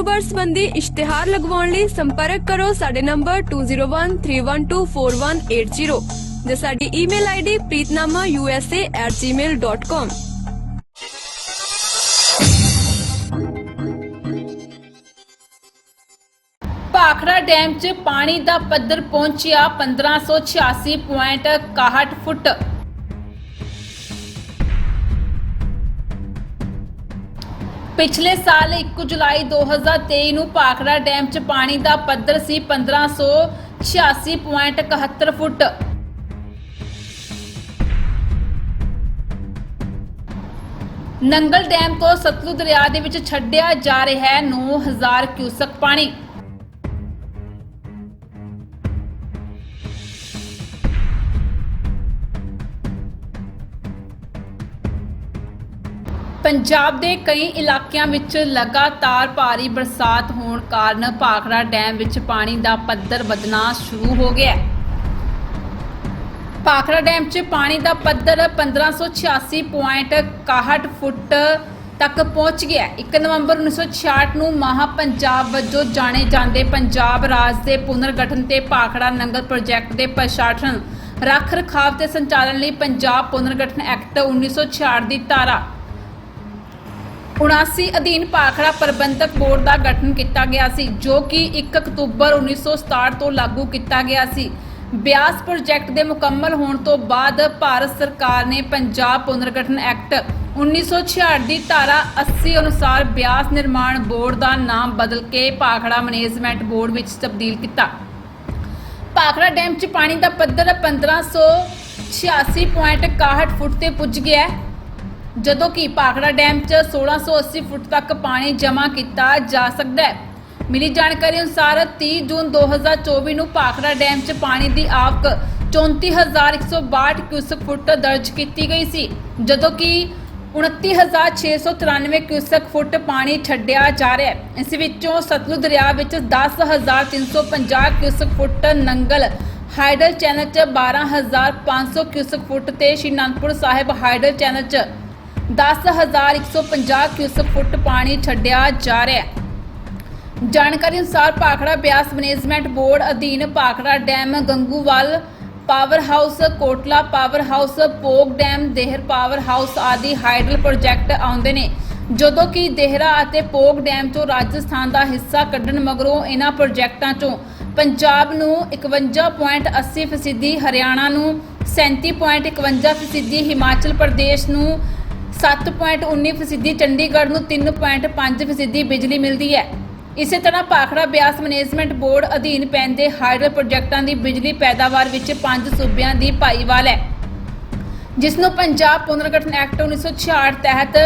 ਕਾਰੋਬਾਰ ਸੰਬੰਧੀ ਇਸ਼ਤਿਹਾਰ ਲਗਵਾਉਣ ਲਈ ਸੰਪਰਕ ਕਰੋ ਸਾਡੇ ਨੰਬਰ 2013124180 ਜਾਂ ਸਾਡੀ email ID preetnamausa@gmail.com Bhakra dam 'ਚ ਪਾਣੀ ਦਾ ਪੱਧਰ ਪਹੁੰਚਿਆ 1586.61 ਫੁੱਟ। ਪਿਛਲੇ ਸਾਲ 1 ਜੁਲਾਈ 2023 ਨੂੰ ਭਾਖੜਾ ਡੈਮ 'ਚ ਪਾਣੀ ਦਾ ਪੱਧਰ ਸੀ 1586.71 ਫੁੱਟ। ਨੰਗਲ ਡੈਮ ਤੋਂ ਸਤਲੁਜ ਦਰਿਆ ਦੇ ਵਿੱਚ ਛੱਡਿਆ ਜਾ ਰਿਹਾ ਹੈ 9000 ਕਿਊਸਕ ਪਾਣੀ। ਪੰਜਾਬ ਦੇ ਕਈ ਇਲਾਕਿਆਂ ਵਿੱਚ ਲਗਾਤਾਰ ਭਾਰੀ ਬਰਸਾਤ ਹੋਣ ਕਾਰਨ ਭਾਖੜਾ ਡੈਮ ਵਿੱਚ ਪਾਣੀ ਦਾ ਪੱਧਰ ਵਧਣਾ ਸ਼ੁਰੂ ਹੋ ਗਿਆ ਹੈ ਭਾਖੜਾ ਡੈਮ 'ਚ ਪਾਣੀ ਦਾ ਪੱਧਰ 1586.61 ਫੁੱਟ ਤੱਕ ਪਹੁੰਚ ਗਿਆ ਹੈ। 1 ਨਵੰਬਰ 1966 ਨੂੰ ਮਹਾ ਪੰਜਾਬ ਵਜੋਂ ਜਾਣੇ ਜਾਂਦੇ ਪੰਜਾਬ ਰਾਜ ਦੇ ਪੁਨਰਗਠਨ ਤੇ ਭਾਖੜਾ ਨੰਗਲ ਪ੍ਰੋਜੈਕਟ ਦੇ ਪ੍ਰਸ਼ਾਸਨ ਰੱਖ ਰਖਾਵ ਤੇ ਸੰਚਾਲਨ ਲਈ ਪੰਜਾਬ ਪੁਨਰਗਠਨ ਐਕਟ 1966 ਦੀ ਧਾਰਾ 79 ਅਧੀਨ ਭਾਖੜਾ ਪ੍ਰਬੰਧਕ ਬੋਰਡ ਦਾ ਗਠਨ ਕੀਤਾ ਗਿਆ ਸੀ, ਜੋ ਕਿ 1 ਅਕਤੂਬਰ 1967 ਤੋਂ ਲਾਗੂ ਕੀਤਾ ਗਿਆ ਸੀ। ਬਿਆਸ ਪ੍ਰੋਜੈਕਟ ਦੇ ਮੁਕੰਮਲ ਹੋਣ ਤੋਂ ਬਾਅਦ ਭਾਰਤ ਸਰਕਾਰ ਨੇ ਪੰਜਾਬ ਪੁਨਰਗਠਨ ਐਕਟ 1966 ਦੀ ਧਾਰਾ 80 ਅਨੁਸਾਰ ਬਿਆਸ ਨਿਰਮਾਣ ਬੋਰਡ ਦਾ ਨਾਮ ਬਦਲ ਕੇ ਭਾਖੜਾ ਮੈਨੇਜਮੈਂਟ ਬੋਰਡ ਵਿੱਚ ਤਬਦੀਲ ਕੀਤਾ। ਭਾਖੜਾ ਡੈਮ 'ਚ ਪਾਣੀ ਦਾ ਪੱਧਰ 1586.61 ਫੁੱਟ ਤੇ ਪੁੱਜ ਗਿਆ ਹੈ। ਜਦੋਂ ਕਿ ਭਾਖੜਾ ਡੈਮ 'ਚ 1680 ਫੁੱਟ ਤੱਕ ਪਾਣੀ ਜਮ੍ਹਾਂ ਕੀਤਾ ਜਾ ਸਕਦਾ ਹੈ। ਮਿਲੀ ਜਾਣਕਾਰੀ ਅਨੁਸਾਰ 30 ਜੂਨ 2024 ਨੂੰ ਭਾਖੜਾ ਡੈਮ 'ਚ ਪਾਣੀ ਦੀ ਆਵਕ 34162 ਕਿਊਸਕ ਫੁੱਟ ਦਰਜ ਕੀਤੀ ਗਈ ਸੀ, ਜਦੋਂ ਕਿ 29693 ਕਿਊਸਕ ਫੁੱਟ ਪਾਣੀ ਛੱਡਿਆ ਜਾ ਰਿਹਾ ਹੈ। ਇਸ ਵਿੱਚੋਂ ਸਤਲੁਜ ਦਰਿਆ ਵਿੱਚ 10350 cusec foot Nangal hydel channel 'ਚ 12500 ਕਿਊਸਕ ਫੁੱਟ ਤੇ ਸ਼੍ਰੀ ਅਨੰਦਪੁਰ ਸਾਹਿਬ ਹਾਈਡਲ ਚੈਨਲ 'ਚ 10150 ਕਿਊਸਕ ਫੁੱਟ ਪਾਣੀ ਛੱਡਿਆ ਜਾ ਰਿਹਾ ਹੈ। ਜਾਣਕਾਰੀ ਅਨੁਸਾਰ ਭਾਖੜਾ ਬਿਆਸ ਮੈਨੇਜਮੈਂਟ ਬੋਰਡ ਅਧੀਨ Bhakra dam, Ganguwal power house, Kotla power house, Pong dam, Dehar power house ਆਦਿ ਹਾਈਡਲ ਪ੍ਰੋਜੈਕਟ ਆਉਂਦੇ ਨੇ। ਜਦੋਂ ਕਿ ਦੇਹਰਾ ਅਤੇ ਪੋਗ ਡੈਮ ਤੋਂ ਰਾਜਸਥਾਨ ਦਾ ਹਿੱਸਾ ਕੱਢਣ ਮਗਰੋਂ ਇਹਨਾਂ ਪ੍ਰੋਜੈਕਟਾਂ ਚੋਂ ਪੰਜਾਬ ਨੂੰ 51.80% ਫੀਸਦੀ, ਹਰਿਆਣਾ ਨੂੰ 37.51% ਫੀਸਦੀ, ਹਿਮਾਚਲ ਪ੍ਰਦੇਸ਼ ਨੂੰ 7.19% ਫੀਸਦੀ, ਚੰਡੀਗੜ੍ਹ ਨੂੰ 3.5% ਫੀਸਦੀ ਬਿਜਲੀ ਮਿਲਦੀ ਹੈ। ਇਸੇ ਤਰ੍ਹਾਂ ਭਾਖੜਾ ਬਿਆਸ ਮੈਨੇਜਮੈਂਟ ਬੋਰਡ ਅਧੀਨ ਪੈਂਦੇ ਹਾਈਡਲ ਪ੍ਰੋਜੈਕਟਾਂ ਦੀ ਬਿਜਲੀ ਪੈਦਾਵਾਰ ਵਿੱਚ ਪੰਜ ਸੂਬਿਆਂ ਦੀ ਭਾਈਵਾਲ ਹੈ। ਜਿਸ ਨੂੰ ਪੰਜਾਬ ਪੁਨਰਗਠਨ ਐਕਟ 1966 ਤਹਿਤ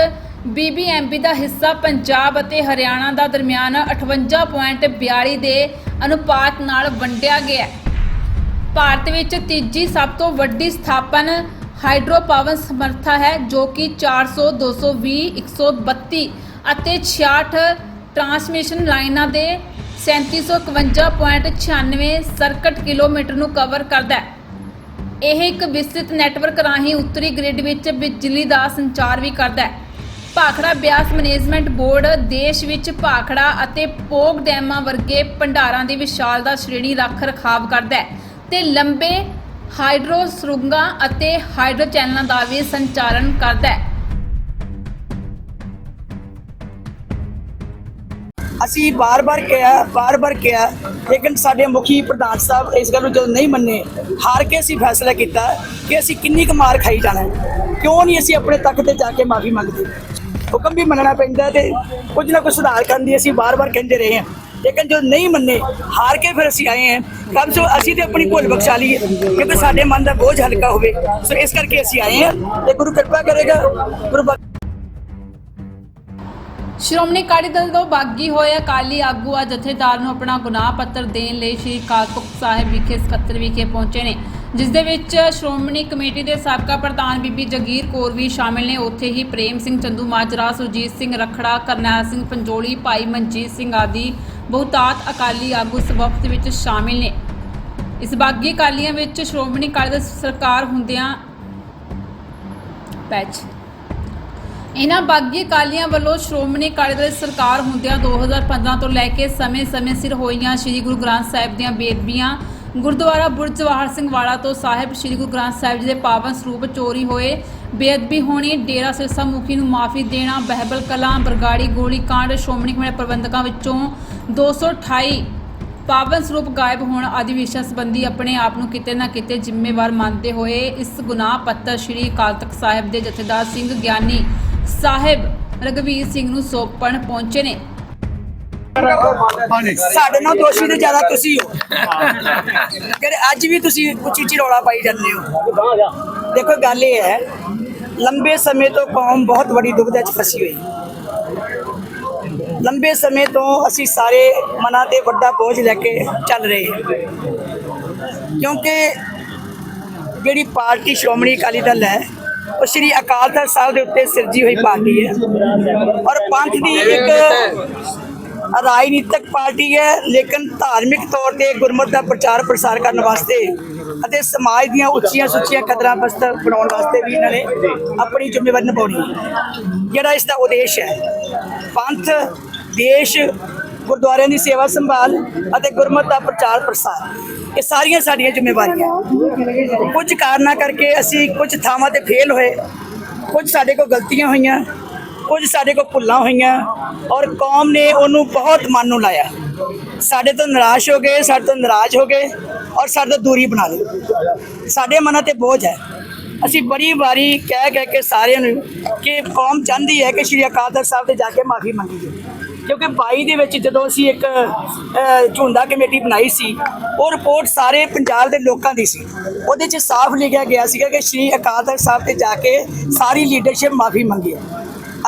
ਬੀਬੀਐਮਬੀ ਦਾ ਹਿੱਸਾ ਪੰਜਾਬ ਅਤੇ ਹਰਿਆਣਾ ਦਾ ਦਰਮਿਆਨ 58.42 ਦੇ ਅਨੁਪਾਤ ਨਾਲ ਵੰਡਿਆ ਗਿਆ ਭਾਰਤ ਵਿੱਚ ਤੀਜੀ ਸਭ ਤੋਂ ਵੱਡੀ ਸਥਾਪਨ ਹਾਈਡਰੋ ਪਾਵਰ ਸਮਰੱਥਾ ਹੈ ਜੋ ਕਿ 400 220 132 ਅਤੇ 66 ਟਰਾਂਸਮਿਸ਼ਨ ਲਾਈਨਾਂ ਦੇ 3751.96 ਸਰਕਟ ਕਿਲੋਮੀਟਰ ਨੂੰ ਕਵਰ ਕਰਦਾ ਹੈ। ਇਹ ਇੱਕ ਵਿਸਤ੍ਰਿਤ ਨੈਟਵਰਕ ਰਾਹੀਂ ਉੱਤਰੀ ਗ੍ਰਿਡ ਵਿੱਚ ਬਿਜਲੀ ਦਾ ਸੰਚਾਰ ਵੀ ਕਰਦਾ ਹੈ। ਭਾਖੜਾ ਬਿਆਸ ਮੈਨੇਜਮੈਂਟ ਬੋਰਡ ਦੇਸ਼ ਵਿੱਚ ਭਾਖੜਾ ਅਤੇ ਪੋਗ ਡੈਮਾਂ ਵਰਗੇ ਭੰਡਾਰਾਂ ਦੀ ਵਿਸ਼ਾਲ ਦਾ ਸ਼੍ਰੇਣੀ ਰੱਖ ਰਖਾਵ ਕਰਦਾ ਹੈ ਤੇ ਲੰਬੇ ਹਾਈਡਰੋ ਸਰੁੰਗਾਂ ਅਤੇ ਹਾਈਡਰੋ ਚੈਨਲਾਂ ਦਾ ਵੀ ਸੰਚਾਲਨ ਕਰਦਾ ਹੈ। ਅਸੀਂ ਬਾਰ-ਬਾਰ ਕਿਹਾ ਬਾਰ-ਬਾਰ ਕਿਹਾ, ਲੇਕਿਨ ਸਾਡੇ ਮੁਖੀ ਪ੍ਰਧਾਨ ਸਾਹਿਬ ਇਸ ਗੱਲ ਨੂੰ ਜਦੋਂ ਨਹੀਂ ਮੰਨੇ, ਹਾਰ ਕੇ ਅਸੀਂ ਫੈਸਲਾ ਕੀਤਾ ਕਿ ਅਸੀਂ ਕਿੰਨੀ ਕੁ ਮਾਰ ਖਾਈ ਜਾਣਾ ਕਿਉਂ ਨਹੀਂ ਅਸੀਂ ਆਪਣੇ ਤੱਕ ਤੇ ਜਾ ਕੇ ਮਾਫੀ ਮੰਗਦੇ? ਹੁਕਮ ਵੀ ਮੰਨਣਾ ਪੈਂਦਾ ਤੇ ਕੁਝ ਨਾ ਕੁਝ ਸੁਧਾਰ ਕਰਨ ਦੀ ਅਸੀਂ ਬਾਰ-ਬਾਰ ਕਹਿੰਦੇ ਰਹੇ ਹਾਂ। ਲੇਕਿਨ ਜੋ ਨਹੀਂ ਮੰਨੇ, ਹਾਰ ਕੇ ਫਿਰ ਅਸੀਂ ਆਏ ਹਾਂ। ਕਮ ਸੋ ਅਸੀਂ ਤੇ ਆਪਣੀ ਭੁੱਲ ਬਖਸ਼ਾ ਲਈਏ ਕਿਉਂਕਿ ਸਾਡੇ ਮਨ ਦਾ ਬੋਝ ਹਲਕਾ ਹੋਵੇ। ਸੋ ਇਸ ਕਰਕੇ ਅਸੀਂ ਆਏ ਹਾਂ ਤੇ ਗੁਰੂ ਕਿਰਪਾ ਕਰੇਗਾ, ਗੁਰੂ ਸ਼੍ਰੋਮਣੀ ਅਕਾਲੀ ਦਲ ਤੋਂ ਬਾਗੀ ਹੋਏ ਅਕਾਲੀ ਆਗੂ ਆ ਜਥੇਦਾਰ ਨੂੰ ਆਪਣਾ ਗੁਨਾਹ ਪੱਤਰ ਦੇਣ ਲਈ ਸ਼੍ਰੀ ਕਾਲਤੁਕ ਸਾਹਿਬ ਵਿਖੇ ਸਕੱਤਰ ਵਿਖੇ ਪਹੁੰਚੇ ਨੇ। ਜਿਸ ਦੇ ਵਿੱਚ ਸ਼੍ਰੋਮਣੀ ਕਮੇਟੀ ਦੇ ਸਾਬਕਾ ਪ੍ਰਧਾਨ ਬੀਬੀ ਜਗੀਰ ਕੌਰ ਵੀ ਸ਼ਾਮਿਲ ਨੇ। ਉੱਥੇ ਹੀ ਪ੍ਰੇਮ ਸਿੰਘ ਚੰਦੂ ਮਾਜਰਾ ਸੁਰਜੀਤ ਸਿੰਘ ਰਖੜਾ, ਕਰਨੈਲ ਸਿੰਘ ਪੰਜੋਲੀ, ਭਾਈ ਮਨਜੀਤ ਸਿੰਘ ਆਦਿ ਬਹੁਤਾਤ ਅਕਾਲੀ ਆਗੂ ਇਸ ਵਫਦ ਵਿੱਚ ਸ਼ਾਮਿਲ ਨੇ। ਇਸ ਬਾਗੀ ਅਕਾਲੀਆਂ ਵਿੱਚ ਸ਼੍ਰੋਮਣੀ ਅਕਾਲੀ ਦਲ ਸਰਕਾਰ ਹੁੰਦਿਆਂ ਪੈਚ। ਇਹਨਾਂ ਬਾਗੀ ਅਕਾਲੀਆਂ ਵੱਲੋਂ ਸ਼੍ਰੋਮਣੀ ਅਕਾਲੀ ਦਲ ਸਰਕਾਰ ਹੁੰਦਿਆਂ 2015 ਤੋਂ ਲੈ ਕੇ ਸਮੇਂ-ਸਮੇਂ ਸਿਰ ਹੋਈਆਂ ਸ੍ਰੀ ਗੁਰੂ ਗ੍ਰੰਥ ਸਾਹਿਬ ਦੀਆਂ ਬੇਦਬੀਆਂ, ਗੁਰਦੁਆਰਾ ਬੁਰਜ ਜਵਾਹਰ ਸਿੰਘ ਵਾਲਾ ਤੋਂ ਸਾਹਿਬ ਸ੍ਰੀ ਗੁਰੂ ਗ੍ਰੰਥ ਸਾਹਿਬ ਜੀ ਦੇ ਪਾਵਨ ਸਰੂਪ ਚੋਰੀ ਹੋਏ, ਬੇਅਦਬੀ ਹੋਣੀ, ਡੇਰਾ ਸਿਰਸਾ ਮੁਖੀ ਨੂੰ ਮਾਫੀ ਦੇਣਾ, ਬਹਿਬਲ ਕਲਾਂ, ਬਰਗਾੜੀ ਗੋਲੀ ਕਾਂਡ ਸ਼੍ਰੋਮਣੀ ਕਮੇਟੀ ਪ੍ਰਬੰਧਕਾਂ ਵਿੱਚੋਂ 228 ਪਾਵਨ ਸਰੂਪ ਗਾਇਬ ਹੋਣ ਆਦਿ ਵਿਸ਼ਿਆਂ ਸੰਬੰਧੀ ਆਪਣੇ ਆਪ ਨੂੰ ਕਿਤੇ ਨਾ ਕਿਤੇ ਜ਼ਿੰਮੇਵਾਰ ਮੰਨਦੇ ਹੋਏ ਇਸ ਗੁਨਾਹ ਪੱਤਰ ਸ੍ਰੀ ਅਕਾਲ ਤਖਤ ਸਾਹਿਬ ਦੇ ਜਥੇਦਾਰ ਸਿੰਘ ਗਿਆਨੀ ਸਾਹਿਬ ਰਗਵੀਰ ਸਿੰਘ ਨੂੰ ਸੌਂਪਣ ਪਹੁੰਚੇ ਨੇ। ਸਾਡੇ ਨਾਲ ਦੋਸ਼ੀ ਤੇ ਜ਼ਿਆਦਾ ਤੁਸੀਂ ਹੋ। ਜਿਹੜੇ ਅੱਜ ਵੀ ਤੁਸੀਂ ਉੱਚੀ ਉੱਚੀ ਰੌਲਾ ਪਾਈ ਜਾਂਦੇ ਹੋ। ਦੇਖੋ ਗੱਲ ਇਹ ਹੈ ਲੰਬੇ ਸਮੇਂ ਤੋਂ ਕੌਮ ਬਹੁਤ ਵੱਡੀ ਦੁਬਿਧਾ 'ਚ ਫਸੀ ਹੋਈ। ਲੰਬੇ ਸਮੇਂ ਤੋਂ ਅਸੀਂ ਸਾਰੇ ਮਨਾਂ ਤੇ ਵੱਡਾ ਬੋਝ ਲੈ ਕੇ ਚੱਲ ਰਹੇ ਹਾਂ। ਕਿਉਂਕਿ ਜਿਹੜੀ ਪਾਰਟੀ ਸ਼੍ਰੋਮਣੀ ਅਕਾਲੀ ਦਲ ਹੈ, ਉਹ ਸ੍ਰੀ ਅਕਾਲ ਤਖਤ ਸਾਹਿਬ ਦੇ ਉੱਤੇ ਸਿਰਜੀ ਹੋਈ ਪਾਰਟੀ ਹੈ। ਔਰ ਪੰਥ ਦੀ ਇੱਕ ਰਾਜਨੀਤਿਕ ਪਾਰਟੀ ਹੈ, ਲੇਕਿਨ ਧਾਰਮਿਕ ਤੌਰ ਤੇ ਗੁਰਮਤ ਦਾ ਪ੍ਰਚਾਰ ਪ੍ਰਸਾਰ ਕਰਨ ਵਾਸਤੇ ਅਤੇ ਸਮਾਜ ਦੀਆਂ ਉੱਚੀਆਂ ਸੁੱਚੀਆਂ ਕਦਰਾਂ ਬਸਤ ਬਣਾਉਣ ਵਾਸਤੇ ਵੀ ਇਹਨਾਂ ਨੇ ਆਪਣੀ ਜ਼ਿੰਮੇਵਾਰੀ ਨਿਭਾਉਣੀ ਹੈ। ਜਿਹੜਾ ਇਸ ਦਾ ਉਦੇਸ਼ ਹੈ, ਪੰਥ ਦੇਸ਼ ਗੁਰਦੁਆਰਿਆਂ ਦੀ ਸੇਵਾ ਸੰਭਾਲ ਅਤੇ ਗੁਰਮਤਿ ਦਾ ਪ੍ਰਚਾਰ ਪ੍ਰਸਾਰ। ਇਹ ਸਾਰੀਆਂ ਸਾਡੀਆਂ ਜ਼ਿੰਮੇਵਾਰੀਆਂ। ਕੁਝ ਕਾਰਨਾਂ ਕਰਕੇ ਅਸੀਂ ਕੁਝ ਥਾਵਾਂ ਤੇ ਫੇਲ ਹੋਏ। ਕੁਝ ਸਾਡੇ ਕੋਲ ਗਲਤੀਆਂ ਹੋਈਆਂ, ਕੁਝ ਸਾਡੇ ਕੋਲ ਭੁੱਲਾਂ ਹੋਈਆਂ ਔਰ ਕੌਮ ਨੇ ਉਹਨੂੰ ਬਹੁਤ ਮਨ ਨੂੰ ਲਾਇਆ। ਸਾਡੇ ਤੋਂ ਨਿਰਾਸ਼ ਹੋ ਗਏ, ਸਾਡੇ ਤੋਂ ਨਾਰਾਜ਼ ਹੋ ਗਏ ਔਰ ਸਾਡੇ ਤੋਂ ਦੂਰੀ ਬਣਾ ਲਈ। ਸਾਡੇ ਮਨਾਂ ਤੇ ਬੋਝ ਹੈ। ਅਸੀਂ ਬੜੀ ਵਾਰੀ ਕਹਿ ਕਹਿ ਕੇ ਸਾਰਿਆਂ ਨੂੰ ਕਿ ਕੌਮ ਚਾਹੁੰਦੀ ਹੈ ਕਿ ਸ਼੍ਰੀ ਅਕਾਲ ਤਖਤ ਸਾਹਿਬ ਤੇ ਜਾ ਕੇ ਮਾਫੀ ਮੰਗੀਏ ਕਿਉਂਕਿ 22 ਦੇ ਵਿੱਚ ਜਦੋਂ ਅਸੀਂ ਇੱਕ ਅ, ਝੁੰਦਾ ਕਮੇਟੀ ਬਣਾਈ ਸੀ ਉਹ ਰਿਪੋਰਟ ਸਾਰੇ ਪੰਜਾਬ ਦੇ ਲੋਕਾਂ ਦੀ ਸੀ। ਉਹਦੇ 'ਚ ਸਾਫ਼ ਲਿਖਿਆ ਗਿਆ ਸੀਗਾ ਕਿ ਸ਼੍ਰੀ ਅਕਾਲ ਤਖਤ ਸਾਹਿਬ ਤੇ ਜਾ ਕੇ ਸਾਰੀ ਲੀਡਰਸ਼ਿਪ ਮਾਫੀ ਮੰਗੀ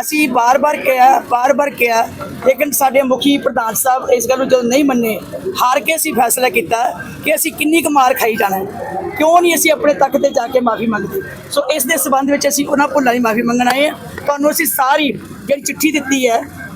ਅਸੀਂ ਬਾਰ-ਬਾਰ ਕਿਹਾ ਬਾਰ-ਬਾਰ ਕਿਹਾ ਲੇਕਿਨ ਸਾਡੇ ਮੁਖੀ ਪ੍ਰਧਾਨ ਸਾਹਿਬ ਇਸ ਗੱਲ ਨੂੰ ਜਦੋਂ ਨਹੀਂ ਮੰਨੇ ਹਾਰ ਕੇ ਅਸੀਂ ਫੈਸਲਾ ਕੀਤਾ ਕਿ ਅਸੀਂ ਕਿੰਨੀ ਕੁ ਮਾਰ ਖਾਈ ਜਾਣਾ ਕਿਉਂ ਨਹੀਂ ਅਸੀਂ ਆਪਣੇ ਤੱਕ ਤੇ ਜਾ ਕੇ ਮਾਫੀ ਮੰਗਦੇ? ਸੋ ਇਸ ਦੇ ਸਬੰਧ ਵਿੱਚ ਅਸੀਂ ਉਹਨਾਂ ਭੁੱਲਾਂ ਦੀ ਮਾਫੀ ਮੰਗਣ ਆਏ ਹਾਂ। ਤੁਹਾਨੂੰ ਅਸੀਂ ਸਾਰੀ ਜਿਹੜੀ ਚਿੱਠੀ ਦਿੱਤੀ ਹੈ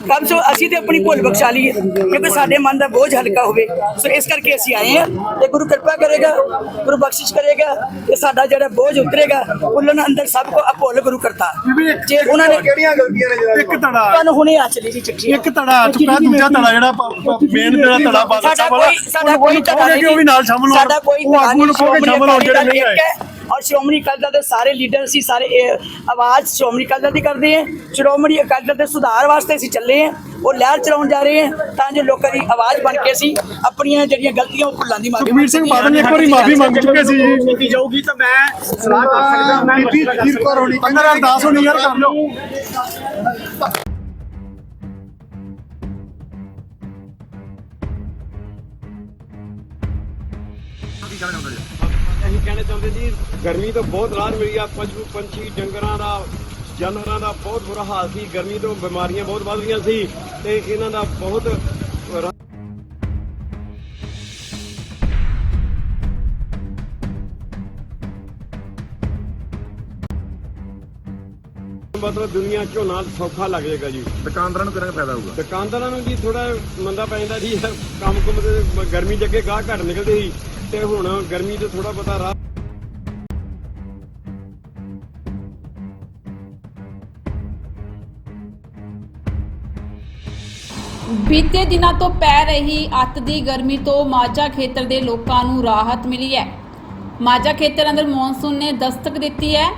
ਕਮ ਸੋ ਅਸੀਂ ਤੇ ਆਪਣੀ ਭੁੱਲ ਬਖਸ਼ਾ ਲਈਏ ਕਿਉਂਕਿ ਸਾਡੇ ਮਨ ਦਾ ਬੋਝ ਹਲਕਾ ਹੋਵੇ। ਸੋ ਇਸ ਕਰਕੇ ਅਸੀਂ ਆਏ ਹਾਂ ਤੇ ਗੁਰੂ ਕਿਰਪਾ ਕਰੇਗਾ ਗੁਰੂ ਬਖਸ਼ਿਸ਼ ਕਰੇਗਾ ਤੇ ਸਾਡਾ ਜਿਹੜਾ ਬੋਝ ਉਤਰੇਗਾ ਉਹਨਾਂ ਅੰਦਰ ਸਭ ਕੋ ਅਭੁੱਲ ਗੁਰੂ ਕਰਤਾ ਜੇ ਉਹਨਾਂ ਨੇ ਕਿਹੜੀਆਂ ਗਲਤੀਆਂ ਨੇ ਜਿਹੜਾ ਇੱਕ ਧੜਾ। ਤੁਹਾਨੂੰ ਹੁਣੇ ਆ ਚਲੀ ਜੀ ਚਿੱਠੀ ਇੱਕ ਆ ਚੁੱਕਾ ਦੂਜਾ ਧੜਾ ਜਿਹੜਾ ਮੇਨ ਜਿਹੜਾ ਸਾਡਾ ਸਾਹਿਬ ਵਾਲਾ ਕੋਈ ਸਾਡਾ ਕੋਈ ਕਹੋਗੇ ਕਿ ਉਹ ਵੀ ਨਾਲ ਸ਼ਾਮਲ ਹੋਣ। ਸਾਡਾ ਕੋਈ ਉਹ ਧੜਾ ਆਗੂ ਨੂੰ ਕਹੋਗੇ ਸ਼੍ਰੋਮਣੀ ਸ਼ਾਮਲ ਹੋਣ ਜਿਹੜੇ ਨਹੀਂ ਆਏ। ਹੈ। ਔਰ ਸ਼੍ਰੋਮਣੀ ਅਕਾਲੀ ਦਲ ਦੇ ਸਾਰੇ ਲੀਡਰ ਅਸੀਂ ਸਾਰੇ ਆਵਾਜ਼ ਸ਼੍ਰੋਮਣੀ ਅਕਾਲੀ ਦਲ ਦੀ ਕਰਦੇ ਹਾਂ। ਸ਼੍ਰੋਮਣੀ ਅਕਾਲੀ ਦਲ ਦੇ ਸੁਧਾਰ ਵਾਸਤੇ ਅਸੀਂ ਚੱਲੇ ਹਾਂ। ਉਹ ਲਹਿਰ ਚਲਾਉਣ ਜਾ ਰਹੇ ਹਾਂ ਤਾਂ ਜੋ ਲੋਕਾਂ ਦੀ ਆਵਾਜ਼ ਬਣ ਕੇ ਅਸੀਂ ਆਪਣੀਆਂ ਜਿਹੜੀਆਂ ਗਲਤੀਆਂ ਉਹ ਭੁੱਲਾਂ ਦੀ ਮਾਫੀ ਸੁਖਬੀਰ ਸਿੰਘ ਬਾਦਲ ਨੇ ਇੱਕ ਵਾਰੀ ਮਾਫੀ ਮੰਗ ਚੁੱਕੇ ਸੀ ਜੀ। ਕੀਤੀ ਜਾਊਗੀ ਤਾਂ ਮੈਂ ਸਲਾਹ ਕਰ ਸਕਦਾ ਮੈਂ ਬੀਬੀ ਖੀਰ ਕੌਰ ਹੋਣੀ 15 10 ਹੋਣੀ ਯਾਰ ਕਰ ਲਓ। ਜੀ ਗਰਮੀ ਤੋਂ ਬਹੁਤ ਰਾਹਤ ਮਿਲੀ ਆ। ਪਸ਼ੂ ਪੰਛੀ ਡੰਗਰਾਂ ਦਾ ਜਾਨਵਰਾਂ ਦਾ ਬਹੁਤ ਬੁਰਾ ਹਾਲ ਸੀ। ਗਰਮੀ ਤੋਂ ਬਿਮਾਰੀਆਂ ਬਹੁਤ ਵੱਧ ਰਹੀਆਂ ਸੀ ਤੇ ਇਹਨਾਂ ਦਾ ਬਹੁਤ ਮਤਲਬ ਦੁਨੀਆ ਝੋਨਾ ਸੌਖਾ ਲੱਗ ਜਾਏਗਾ ਜੀ। ਦੁਕਾਨਦਾਰਾਂ ਨੂੰ ਕਿੰਨਾ ਫਾਇਦਾ ਹੋਊਗਾ? ਦੁਕਾਨਦਾਰਾਂ ਨੂੰ ਜੀ ਥੋੜਾ ਮੰਦਾ ਪੈ ਜਾਂਦਾ ਜੀ। ਕੰਮ ਕੁਮ ਤੇ ਗਰਮੀ ਅੱਗੇ ਗਾਹ ਘੱਟ ਨਿਕਲਦੇ ਸੀ ਤੇ ਹੁਣ ਗਰਮੀ ਤੇ ਥੋੜਾ ਪਤਾ ਰਾਹ ਬੀਤੇ ਦਿਨਾਂ ਤੋਂ ਪੈ ਰਹੀ ਅੱਤ ਦੀ ਗਰਮੀ ਤੋਂ ਮਾਝਾ ਖੇਤਰ ਦੇ ਲੋਕਾਂ ਨੂੰ ਰਾਹਤ ਮਿਲੀ ਹੈ। ਮਾਝਾ ਖੇਤਰ ਅੰਦਰ ਮੌਨਸੂਨ ਨੇ ਦਸਤਕ ਦਿੱਤੀ ਹੈ।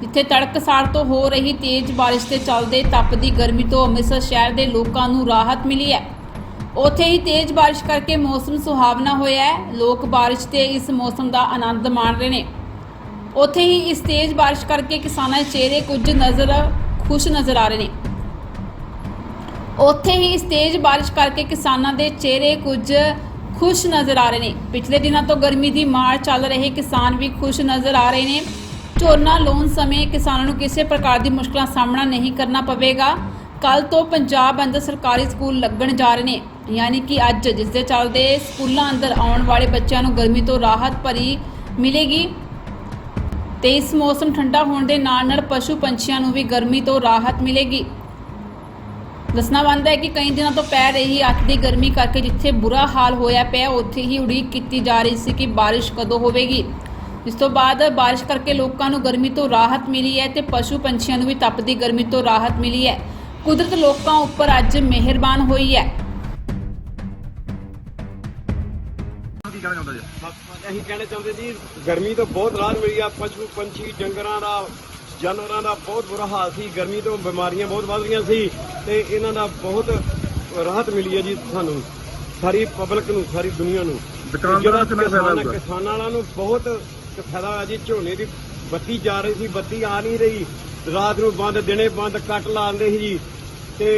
ਜਿੱਥੇ ਤੜਕਸਾਰ ਤੋਂ ਹੋ ਰਹੀ ਤੇਜ਼ ਬਾਰਿਸ਼ ਦੇ ਚੱਲਦੇ ਤਪਦੀ ਗਰਮੀ ਤੋਂ ਅੰਮ੍ਰਿਤਸਰ ਸ਼ਹਿਰ ਦੇ ਲੋਕਾਂ ਨੂੰ ਰਾਹਤ ਮਿਲੀ ਹੈ। ਉੱਥੇ ਹੀ ਤੇਜ਼ ਬਾਰਿਸ਼ ਕਰਕੇ ਮੌਸਮ ਸੁਹਾਵਣਾ ਹੋਇਆ ਹੈ। ਲੋਕ ਬਾਰਿਸ਼ ਤੇ ਇਸ ਮੌਸਮ ਦਾ ਆਨੰਦ ਮਾਣ ਰਹੇ ਨੇ। ਉੱਥੇ ਹੀ ਇਸ ਤੇਜ਼ ਬਾਰਿਸ਼ ਕਰਕੇ ਕਿਸਾਨਾਂ ਦੇ ਚਿਹਰੇ ਕੁਝ ਨਜ਼ਰ, ਖੁਸ਼ ਨਜ਼ਰ ਆ ਰਹੇ ਨੇ। ਉੱਥੇ ਹੀ ਇਸ ਤੇਜ਼ ਬਾਰਿਸ਼ ਕਰਕੇ ਕਿਸਾਨਾਂ ਦੇ ਚਿਹਰੇ ਕੁਝ ਖੁਸ਼ ਨਜ਼ਰ ਆ ਰਹੇ ਨੇ। ਪਿਛਲੇ ਦਿਨਾਂ ਤੋਂ ਗਰਮੀ ਦੀ ਮਾਰ ਚੱਲ ਰਹੇ ਕਿਸਾਨ ਵੀ ਖੁਸ਼ ਨਜ਼ਰ ਆ ਰਹੇ ਨੇ। ਝੋਨਾ ਲਾਉਣ ਸਮੇਂ ਕਿਸਾਨਾਂ ਨੂੰ ਕਿਸੇ ਪ੍ਰਕਾਰ ਦੀ ਮੁਸ਼ਕਲਾਂ ਦਾ ਸਾਹਮਣਾ ਨਹੀਂ ਕਰਨਾ ਪਵੇਗਾ। ਕੱਲ ਤੋਂ ਪੰਜਾਬ ਅੰਦਰ ਸਰਕਾਰੀ ਸਕੂਲ ਲੱਗਣ ਜਾ ਰਹੇ ਨੇ। ਯਾਨੀ ਕਿ ਅੱਜ ਜਿਸ ਦੇ ਚੱਲਦੇ ਸਕੂਲਾਂ ਅੰਦਰ ਆਉਣ ਵਾਲੇ ਬੱਚਿਆਂ ਨੂੰ ਗਰਮੀ ਤੋਂ ਰਾਹਤ ਭਰੀ ਮਿਲੇਗੀ। ਤੇ ਇਸ ਮੌਸਮ ਠੰਡਾ ਹੋਣ ਦੇ ਨਾਲ ਨਾਲ ਪਸ਼ੂ ਪੰਛੀਆਂ ਨੂੰ ਵੀ ਗਰਮੀ ਤੋਂ ਰਾਹਤ ਮਿਲੇਗੀ। ਦੱਸਣਾ ਬਣਦਾ ਹੈ ਕਿ ਕਈ ਦਿਨਾਂ ਤੋਂ ਪੈ ਰਹੀ ਅੱਤ ਦੀ ਗਰਮੀ ਕਰਕੇ ਜਿੱਥੇ ਬੁਰਾ ਹਾਲ ਹੋਇਆ ਪਿਆ ਉੱਥੇ ਹੀ ਉਡੀਕ ਕੀਤੀ ਜਾ ਰਹੀ ਸੀ ਕਿ ਬਾਰਿਸ਼ ਕਦੋਂ ਹੋਵੇਗੀ। ਇਸ ਤੋਂ ਬਾਅਦ ਬਾਰਿਸ਼ ਕਰਕੇ ਲੋਕਾਂ ਨੂੰ ਗਰਮੀ ਤੋਂ ਰਾਹਤ ਮਿਲੀ ਹੈ ਤੇ ਪਸ਼ੂ ਪੰਛੀਆਂ ਨੂੰ ਵੀ ਤਪਦੀ ਗਰਮੀ ਤੋਂ ਰਾਹਤ ਮਿਲੀ ਹੈ। ਕੁਦਰਤ ਲੋਕਾਂ ਉੱਪਰ ਅੱਜ ਮਿਹਰਬਾਨ ਹੋਈ ਹੈ। ਕੀ ਕਹਿਣਾ ਚਾਹੁੰਦਾ ਜੀ? ਅਸੀਂ ਕਹਿਣਾ ਚਾਹੁੰਦੇ ਜੀ ਗਰਮੀ ਤੋਂ ਬਹੁਤ ਰਾਹਤ ਮਿਲੀ ਆ ਪਸ਼ੂ ਪੰਛੀ ਡੰਗਰਾਂ ਦਾ ਜਾਨਵਰਾਂ ਦਾ ਬਹੁਤ ਬੁਰਾ ਹਾਲ ਸੀ ਗਰਮੀ ਤੋਂ ਬਿਮਾਰੀਆਂ ਬਹੁਤ ਵੱਧ ਰਹੀਆਂ ਸੀ ਤੇ ਇਹਨਾਂ ਦਾ ਬਹੁਤ ਰਾਹਤ ਮਿਲੀ ਹੈ ਜੀ ਸਾਨੂੰ ਸਾਰੀ ਪਬਲਿਕ ਨੂੰ ਸਾਰੀ ਦੁਨੀਆ ਨੂੰ। ਦੁਕਾਨਦਾਰਾਂ ਨੂੰ ਕਿੰਨਾ ਫਾਇਦਾ ਹੋਊਗਾ? ਕਿਸਾਨਾਂ ਵਾਲਿਆਂ ਨੂੰ ਬਹੁਤ ਫਾਇਦਾ ਹੋਇਆ ਜੀ ਝੋਨੇ ਦੀ ਬੱਤੀ ਜਾ ਰਹੀ ਸੀ ਬੱਤੀ ਆ ਨਹੀਂ ਰਹੀ। ਰਾਤ ਨੂੰ ਬੰਦ ਦਿਨੇ ਬੰਦ ਕੱਟ ਲਾਉਂਦੇ ਸੀ ਜੀ। ਤੇ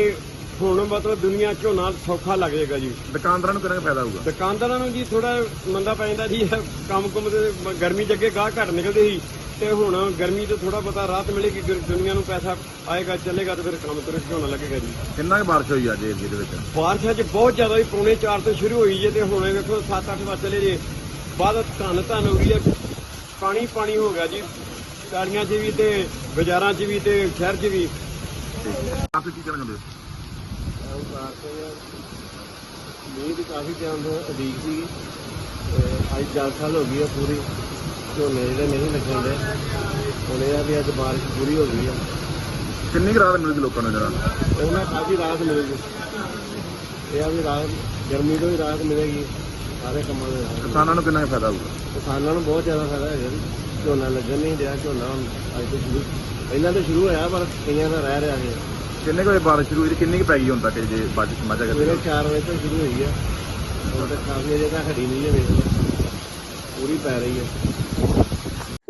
ਹੁਣ ਮਤਲਬ ਦੁਨੀਆ ਝੋਨਾ ਸੌਖਾ ਲੱਗ ਜਾਏਗਾ ਜੀ। ਦੁਕਾਨਦਾਰਾਂ ਨੂੰ ਕਿੰਨਾ ਫਾਇਦਾ ਹੋਊਗਾ? ਦੁਕਾਨਦਾਰਾਂ ਨੂੰ ਜੀ ਥੋੜਾ ਮੰਦਾ ਪੈ ਜਾਂਦਾ ਜੀ ਕੰਮ ਕੁਮ ਤੇ ਗਰਮੀ ਅੱਗੇ ਗਾਹ ਘੱਟ ਨਿਕਲਦੇ ਸੀ। ਤੇ ਹੁਣ ਗਰਮੀ ਤੋਂ ਥੋੜਾ ਪਤਾ ਰਾਹਤ ਮਿਲੇਗੀ ਦੁ- ਦੁਨੀਆ ਨੂੰ ਪੈਸਾ ਆਏਗਾ ਚੱਲੇਗਾ ਤੇ ਫਿਰ ਕੰਮ ਤੁਰੇ ਝੋਨਾ ਲੱਗੇਗਾ ਜੀ। ਕਿੰਨਾ ਕੁ ਬਾਰਿਸ਼ ਹੋਈ ਅੱਜ ਏਰੀਏ ਦੇ ਵਿੱਚ? ਬਾਰਿਸ਼ ਅੱਜ ਬਹੁਤ ਜ਼ਿਆਦਾ ਜੀ ਪੌਣੇ 4 ਤੋਂ ਸ਼ੁਰੂ ਹੋਈ ਜੇ ਤੇ ਹੁਣ ਵੇਖੋ 7-8 ਵਜੇ ਚਲੇ ਜੇ। ਬਾਅਦ ਧੰਨ ਧੰਨ ਹੋ ਗਈ ਹੈ ਪਾਣੀ ਪਾਣੀ ਹੋ ਗਿਆ ਜੀ। ਤਾੜੀਆਂ 'ਚ ਵੀ ਤੇ ਬਾਜ਼ਾਰਾਂ 'ਚ ਵੀ ਤੇ ਸ਼ਹਿਰ 'ਚ ਵੀ। ਆਪ ਕੀ ਕਹਿਣਾ ਚਾਹੁੰਦੇ ਹੋ? ਮੀਂਹ ਦੀ ਕਾਫੀ ਤੋਂ ਅਧੀਕ ਸੀ ਅੱਜ 10 ਸਾਲ ਹੋ ਗਈ ਆ ਪੂਰੀ। ਝੋਨੇ ਜਿਹੜੇ ਨਹੀਂ ਲੱਗਣ ਦੇ। ਹੁਣ ਇਹ ਆ ਵੀ ਅੱਜ ਬਾਰਿਸ਼ ਪੂਰੀ ਹੋ ਗਈ ਆ। ਕਿੰਨੀ ਕੁ ਰਾਹਤ ਮਿਲੂਗੀ ਲੋਕਾਂ ਨੂੰ ਜਰਾ? ਉਹਨਾਂ ਕਾਫੀ ਰਾਹਤ ਮਿਲੇਗੀ। ਇਹ ਆ ਵੀ ਰਾਹਤ ਗਰਮੀ ਤੋਂ ਵੀ ਰਾਹਤ ਮਿਲੇਗੀ। ਸਾਰੇ ਕੰਮਾਂ ਦੇ ਰਾਹਤ ਕਿਸਾਨਾਂ ਨੂੰ ਕਿੰਨਾ ਕੁ ਫਾਇਦਾ ਹੋਊਗਾ? ਕਿਸਾਨਾਂ ਨੂੰ ਬਹੁਤ ਜ਼ਿਆਦਾ ਫਾਇਦਾ ਹੈਗਾ ਜੀ। ਝੋਨਾ ਲੱਗਣ ਨਹੀਂ ਰਿਹਾ ਝੋਨਾ ਹੁਣ ਅੱਜ ਤੋਂ ਸ਼ੁਰੂ ਪਹਿਲਾਂ ਤਾਂ ਸ਼ੁਰੂ ਹੋਇਆ ਪਰ ਕਈਆਂ ਦਾ ਰਹਿ ਰਿਹਾ ਹੈ ਕਿੰਨੇ ਕੁ ਵਜੇ ਬਾਰਿਸ਼ ਸ਼ੁਰੂ ਹੋਈ ਤੇ ਕਿੰਨੀ ਕੁ ਪੈ ਗਈ ਹੁਣ ਤੱਕ ਜੇ ਬਾਰਿਸ਼ ਸਵੇਰੇ ਕਰਦੇ 4 ਵਜੇ ਤੋਂ ਸ਼ੁਰੂ ਹੋਈ ਆ। ਹੁਣ ਤੱਕ ਕਾਫੀ ਅਜੇ ਤੱਕ ਹਟੀ ਨਹੀਂ ਹੈ ਵੇਖ ਲਓ। ਪੂਰੀ ਪੈ ਰਹੀ ਹੈ।